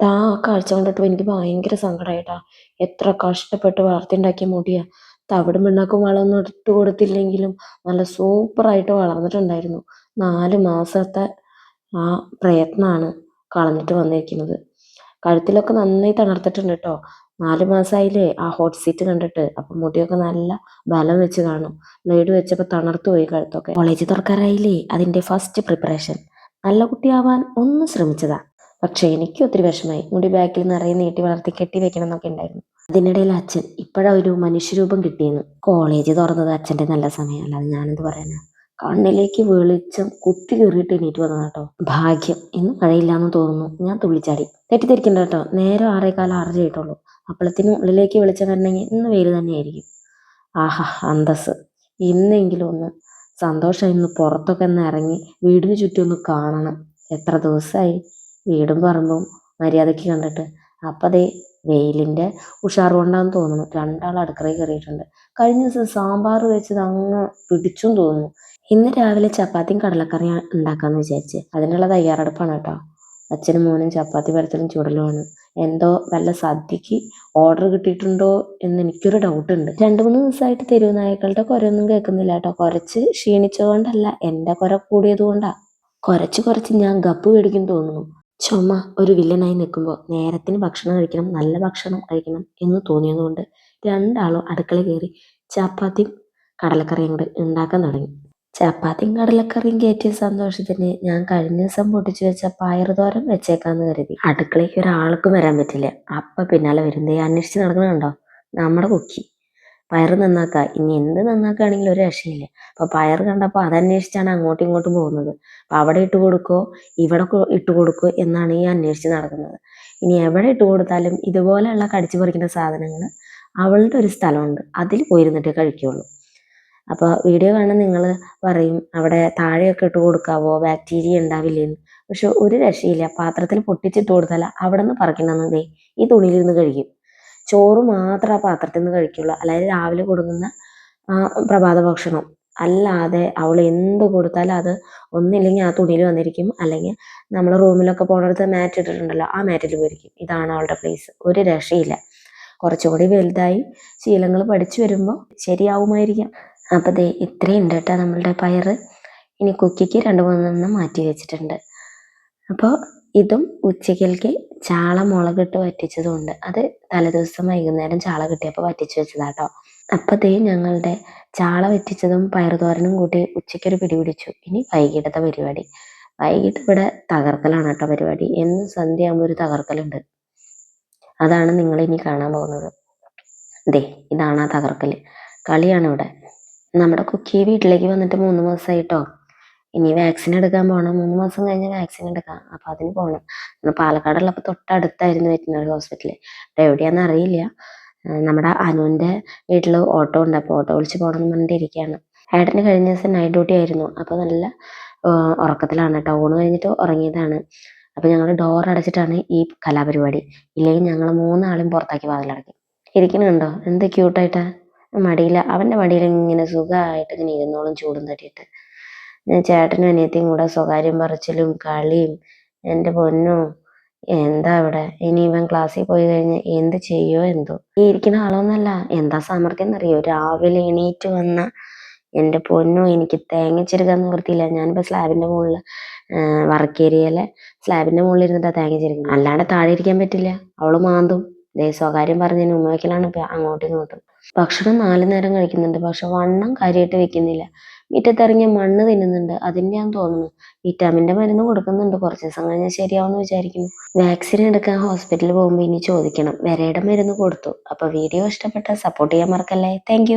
ആ കാഴ്ച കണ്ടിട്ട് എനിക്ക് ഭയങ്കര സങ്കടമായിട്ടാ എത്ര കഷ്ടപ്പെട്ട് വളർത്തിണ്ടാക്കിയ മുടിയാ. തവിടും പിണ്ണാക്കും വളമൊന്നും ഇട്ട് കൊടുത്തില്ലെങ്കിലും നല്ല സൂപ്പറായിട്ട് വളർന്നിട്ടുണ്ടായിരുന്നു. നാല് മാസത്തെ ആ പ്രയത്നമാണ് കളഞ്ഞിട്ട് വന്നിരിക്കുന്നത് കഴുത്തിലൊക്കെ നന്നായി തണർത്തിട്ടുണ്ട് കേട്ടോ നാല് മാസമായില്ലേ ആ ഹോട്ട് സീറ്റ് കണ്ടിട്ട്. അപ്പം മുടിയൊക്കെ നല്ല ബലം വെച്ച് കാണും. ബ്ലേഡ് വെച്ചപ്പോൾ തണർത്തു പോയി കഴുത്തൊക്കെ. കോളേജ് തുറക്കാറായില്ലേ? അതിന്റെ ഫസ്റ്റ് പ്രിപ്പറേഷൻ നല്ല കുട്ടിയാവാൻ ഒന്ന് ശ്രമിച്ചതാ. പക്ഷെ എനിക്ക് ഒത്തിരി വിഷമായി മുടി ബാക്കിൽ നിറയെ നീട്ടി വളർത്തി കെട്ടി വെക്കണം എന്നൊക്കെ ഉണ്ടായിരുന്നു. അതിനിടയിൽ അച്ഛൻ ഇപ്പോഴാ ഒരു മനുഷ്യരൂപം കിട്ടിയെന്ന്. കോളേജ് തുറന്നത് അച്ഛന്റെ നല്ല സമയം അല്ലാതെ ഞാനെന്ത് പറയാനാ? കണ്ണിലേക്ക് വെളിച്ചം കുത്തി കയറിയിട്ട് എണീറ്റ് വന്നതാ കേട്ടോ. ഭാഗ്യം. ഇന്ന് മഴയില്ലാന്ന് തോന്നുന്നു. ഞാൻ തുള്ളിച്ചാടി. തെറ്റിദ്ധരിക്കണ്ട കേട്ടോ. നേരം ആറേക്കാലം ആറര ആയിട്ടുള്ളൂ. അപ്പളത്തിനും ഉള്ളിലേക്ക് വെളിച്ചം വരണമെങ്കിൽ ഇന്ന് വെയിൽ തന്നെയായിരിക്കും. ആഹാ അന്തസ് ഇന്നെങ്കിലും ഒന്ന് സന്തോഷം ഇന്ന് പുറത്തൊക്കെ ഒന്ന് ഇറങ്ങി വീടിന് ചുറ്റും ഒന്ന് കാണണം. എത്ര ദിവസമായി വീടും പറമ്പും മര്യാദയ്ക്ക് കണ്ടിട്ട്. അപ്പം അതേ വെയിലിന്റെ ഉഷാർ കൊണ്ടാന്ന് തോന്നുന്നു. രണ്ടാൾ അടുക്കളയിൽ കയറിയിട്ടുണ്ട് കഴിഞ്ഞ ദിവസം സാമ്പാർ വെച്ചത് അങ്ങ് പിടിച്ചും തോന്നുന്നു. ഇന്ന് രാവിലെ ചപ്പാത്തിയും കടലക്കറിയും ഉണ്ടാക്കാന്ന് വിചാരിച്ച്. അതിനുള്ള തയ്യാറെടുപ്പാണ് കേട്ടോ. അച്ഛനും മോനും ചപ്പാത്തി പരത്തലും ചുടലുമാണ്. എന്തോ വല്ല സദ്യക്ക് ഓർഡർ കിട്ടിയിട്ടുണ്ടോ എന്ന് എനിക്കൊരു ഡൗട്ട് ഉണ്ട്. രണ്ട് മൂന്ന് ദിവസമായിട്ട് തെരുവ് നായ്ക്കളുടെ കുരയൊന്നും കേൾക്കുന്നില്ല കേട്ടോ. കുറച്ച് ക്ഷീണിച്ചതുകൊണ്ടല്ല എന്റെ കുര കൂടിയത് കൊണ്ടാ കുറച്ച് കുറച്ച് ഞാൻ ഗപ്പ് മേടിക്കും തോന്നുന്നു. ചുമ ഒരു വില്ലനായി നിൽക്കുമ്പോൾ നേരത്തിന് ഭക്ഷണം കഴിക്കണം നല്ല ഭക്ഷണം കഴിക്കണം എന്ന് തോന്നിയതുകൊണ്ട് രണ്ടാളും അടുക്കള കയറി ചപ്പാത്തിയും കടലക്കറിയും കൂടെ ഉണ്ടാക്കാൻ തുടങ്ങി. ചപ്പാത്തിയും കടലക്കറിയും കയറ്റിയ സന്തോഷത്തിന് ഞാൻ കഴിഞ്ഞ ദിവസം പൊട്ടിച്ചു വെച്ച പയറുതോരം വെച്ചേക്കാന്ന് കരുതി. അടുക്കളയ്ക്ക് ഒരാൾക്കും വരാൻ പറ്റില്ല. അപ്പ പിന്നാലെ വരുന്നേ അന്വേഷിച്ച് നടക്കുന്നുണ്ടോ? നമ്മുടെ കുക്കി. പയറ് നന്നാക്കുക ഇനി എന്ത് നന്നാക്കുകയാണെങ്കിലും ഒരു രക്ഷയില്ല. അപ്പൊ പയർ കണ്ടപ്പോൾ അതന്വേഷിച്ചാണ് അങ്ങോട്ടും ഇങ്ങോട്ടും പോകുന്നത്. അപ്പൊ അവിടെ ഇട്ട് കൊടുക്കോ ഇവിടെ ഇട്ട് കൊടുക്കോ എന്നാണ് ഈ അന്വേഷിച്ച് നടക്കുന്നത്. ഇനി എവിടെ ഇട്ട് കൊടുത്താലും ഇതുപോലെയുള്ള കടിച്ചു പറിക്കുന്ന സാധനങ്ങൾ അവളുടെ ഒരു സ്ഥലമുണ്ട്. അതിൽ പോയിരുന്നിട്ട് കഴിക്കുള്ളൂ. അപ്പോൾ വീഡിയോ കാണാൻ നിങ്ങൾ പറയും അവിടെ താഴെയൊക്കെ ഇട്ട് കൊടുക്കാവോ? ബാക്ടീരിയ ഉണ്ടാവില്ലേന്ന്. പക്ഷെ ഒരു രക്ഷയില്ല. പാത്രത്തിൽ പൊട്ടിച്ചിട്ട് കൊടുത്താൽ അവിടെ നിന്ന് പറിക്കണമെന്നേ ഈ തുണിയിലിരുന്ന് കഴിക്കും. ചോറ് മാത്രം ആ പാത്രത്തിൽ നിന്ന് കഴിക്കുള്ളൂ. അല്ലാതെ രാവിലെ കൊടുക്കുന്ന പ്രഭാത ഭക്ഷണം അല്ലാതെ അവൾ എന്ത് കൊടുത്താലും അത് ഒന്നില്ലെങ്കിൽ ആ തുണിയിൽ വന്നിരിക്കും. അല്ലെങ്കിൽ നമ്മൾ റൂമിലൊക്കെ പോകണടുത്ത് മാറ്റ് ഇട്ടിട്ടുണ്ടല്ലോ ആ മാറ്റിൽ പോയിരിക്കും. ഇതാണ് അവളുടെ പ്ലേസ് ഒരു രക്ഷയില്ല. കുറച്ചുകൂടി വലുതായി ശീലങ്ങൾ പഠിച്ചു വരുമ്പോൾ ശരിയാവുമായിരിക്കാം. അപ്പോൾ ദേ ഇത്രയും ഉണ്ട് കേട്ടോ നമ്മളുടെ പയറ്. ഇനി കുക്കിക്ക് രണ്ട് മൂന്നെണ്ണം മാറ്റി വെച്ചിട്ടുണ്ട്. അപ്പോൾ ഇതും ഉച്ചക്കലേക്ക് ചാള മുളകിട്ട് വറ്റിച്ചതുണ്ട്. അത് തലേദിവസം വൈകുന്നേരം ചാള കിട്ടിയപ്പോൾ വറ്റിച്ച് വെച്ചതാട്ടോ. അപ്പോൾ ദേ ഞങ്ങളുടെ ചാള വറ്റിച്ചതും പയറുതോരനും കൂട്ടി ഉച്ചയ്ക്കൊരു പിടി പിടിച്ചു. ഇനി വൈകിട്ടത്തെ പരിപാടി. വൈകിട്ട് ഇവിടെ തകർക്കലാണ് കേട്ടോ പരിപാടി. എന്നും സന്ധ്യ ആകുമ്പോൾ ഒരു തകർക്കലുണ്ട്. അതാണ് നിങ്ങൾ ഇനി കാണാൻ പോകുന്നത്. ദേ ഇതാണ് ആ തകർക്കൽ കളിയാണ് ഇവിടെ. നമ്മുടെ കുക്കി വീട്ടിലേക്ക് വന്നിട്ട് മൂന്ന് മാസമായിട്ടോ ഇനി വാക്സിൻ എടുക്കാൻ പോകണം മൂന്ന് മാസം കഴിഞ്ഞ് വാക്സിൻ എടുക്കാം. അപ്പൊ അതിന് പോകണം പാലക്കാടുള്ള പാലക്കാടുള്ളപ്പോൾ തൊട്ടടുത്തായിരുന്നു വെറ്റിനറി ഹോസ്പിറ്റൽ എവിടെയാണെന്ന് അറിയില്ല. നമ്മുടെ അനുവിന്റെ വീട്ടിൽ ഓട്ടോ ഉണ്ട്. അപ്പോൾ ഓട്ടോ വിളിച്ച് പോകണം എന്ന് പറഞ്ഞിട്ടിരിക്കുകയാണ് ഏട്ടന് കഴിഞ്ഞ ദിവസം നൈറ്റ് ഡ്യൂട്ടി ആയിരുന്നു. അപ്പോൾ നല്ല ഉറക്കത്തിലാണ്. കേട്ടോ കഴിഞ്ഞിട്ട് ഉറങ്ങിയതാണ്. അപ്പോൾ ഞങ്ങൾ ഡോർ അടച്ചിട്ടാണ് ഈ കലാപരിപാടി. ഇല്ലെങ്കിൽ ഞങ്ങൾ മൂന്നാളും പുറത്താക്കി വാതിലടക്കി. ഇരിക്കണുണ്ടോ എന്ത് ക്യൂട്ടായിട്ടാ മടിയിൽ അവന്റെ മടിയിൽ ഇങ്ങനെ സുഖമായിട്ട് ഇങ്ങനെ ഇരുന്നോളും ചൂടും തട്ടിയിട്ട്. ചേട്ടനും അനിയത്തിയും കൂടെ സ്വകാര്യം പറച്ചിലും കളിയും എന്റെ പൊന്നോ എന്താ ഇവിടെ? ഇനി ഇവൻ ക്ലാസ്സിൽ പോയി കഴിഞ്ഞാൽ എന്ത് ചെയ്യോ എന്തോ? ഈ ഇരിക്കുന്ന ആളൊന്നല്ല. എന്താ സാമർത്ഥ്യം എന്നറിയോ? രാവിലെ എണീറ്റ് വന്ന എന്റെ പൊന്നോ എനിക്ക് തേങ്ങ ചെരുക്കാൻ നിവൃത്തിയില്ല. ഞാനിപ്പോൾ സ്ലാബിന്റെ മുകളിൽ വർക്ക് ഏരിയയിലെ സ്ലാബിന്റെ മുകളിൽ ഇരുന്നിട്ടാ തേങ്ങ ചെരുക്കുന്നത് അല്ലാണ്ട് താഴെ ഇരിക്കാൻ പറ്റില്ല. അവൾ മാന്തും. ദേ സ്വകാര്യം പറഞ്ഞതിന് ഉമ്മ വയ്ക്കലാണ് ഇപ്പൊ അങ്ങോട്ടും ഇങ്ങോട്ടും. ഭക്ഷണം നാല് നേരം കഴിക്കുന്നുണ്ട്. പക്ഷെ വണ്ണം കാര്യമായിട്ട് വെക്കുന്നില്ല. മുറ്റത്തിറങ്ങിയ മണ്ണ് തിന്നുന്നുണ്ട്. അതിന്റെയാന്ന് തോന്നുന്നു. വിറ്റാമിന്റെ മരുന്ന് കൊടുക്കുന്നുണ്ട്. കുറച്ച് ദിവസം കഴിഞ്ഞാൽ ശരിയാവുമെന്ന് വിചാരിക്കുന്നു. വാക്സിൻ എടുക്കാൻ ഹോസ്പിറ്റലിൽ പോകുമ്പോൾ ഇനി ചോദിക്കണം. വരയുടെ മരുന്ന് കൊടുത്തു. അപ്പോൾ വീഡിയോ ഇഷ്ടപ്പെട്ടാൽ സപ്പോർട്ട് ചെയ്യാൻ മറക്കല്ലേ. താങ്ക്